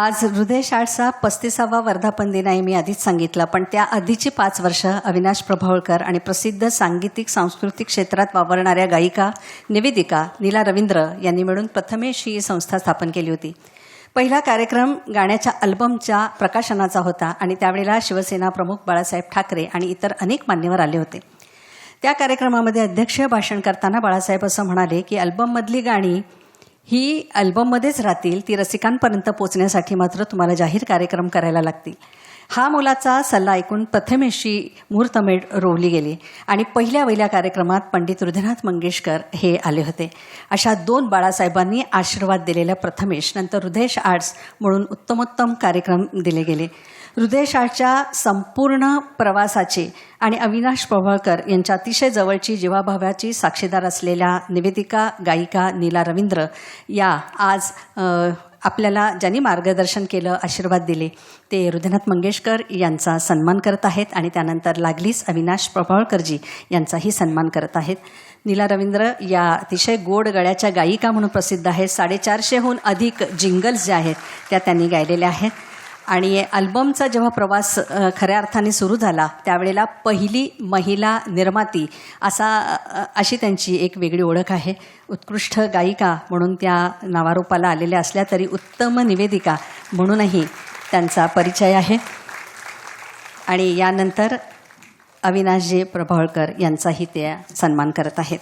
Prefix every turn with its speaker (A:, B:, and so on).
A: आज हृदयशाळचा पस्तीसावा वर्धापन दिन आहे मी आधीच सांगितलं. पण त्या आधीची पाच वर्ष अविनाश प्रभावळकर आणि प्रसिद्ध सांगीतिक सांस्कृतिक क्षेत्रात वावरणाऱ्या गायिका निवेदिका नीला रवींद्र यांनी मिळून प्रथमेश ही संस्था स्थापन केली होती. पहिला कार्यक्रम गाण्याच्या अल्बमच्या प्रकाशनाचा होता आणि त्यावेळेला शिवसेना प्रमुख बाळासाहेब ठाकरे आणि इतर अनेक मान्यवर आले होते. त्या कार्यक्रमामध्ये अध्यक्षीय भाषण करताना बाळासाहेब असं म्हणाले की अल्बममधली गाणी ही अल्बममध्येच राहतील. ती रसिकांपर्यंत पोचण्यासाठी मात्र तुम्हाला जाहीर कार्यक्रम करायला लागतील. हा मुलाचा सल्ला ऐकून प्रथमेशी मुहूर्तमेढ रोवली गेली आणि पहिल्या वहिल्या कार्यक्रमात पंडित हृदयनाथ मंगेशकर हे आले होते. अशा दोन बाळासाहेबांनी आशीर्वाद दिलेल्या प्रथमेश नंतर हृदयश आर्ट्स म्हणून उत्तमोत्तम कार्यक्रम दिले गेले. हृदयश आर्टच्या संपूर्ण प्रवासाचे आणि अविनाश प्रभळकर यांच्या अतिशय जवळची जीवाभावाची साक्षीदार असलेल्या निवेदिका गायिका नीला रवींद्र या आज आपल्याला ज्यांनी मार्गदर्शन केलं आशीर्वाद दिले ते हृदयनाथ मंगेशकर यांचा सन्मान करत आहेत आणि त्यानंतर लागलीच अविनाश प्रभावळकरजी यांचाही सन्मान करत आहेत. नीला रवींद्र या अतिशय गोड गळ्याच्या गायिका म्हणून प्रसिद्ध आहेत. साडेचारशेहून अधिक जिंगल्स ज्या आहेत त्या त्यांनी गायलेल्या आहेत. आणि अल्बमचा जेव्हा प्रवास खऱ्या अर्थाने सुरू झाला त्यावेळेला पहिली महिला निर्माती असा अशी त्यांची एक वेगळी ओळख आहे. उत्कृष्ट गायिका म्हणून त्या नावारूपाला आलेल्या असल्या तरी उत्तम निवेदिका म्हणूनही त्यांचा परिचय आहे. आणि यानंतर अविनाशजी प्रभावळकर यांचाही ते सन्मान करत आहेत.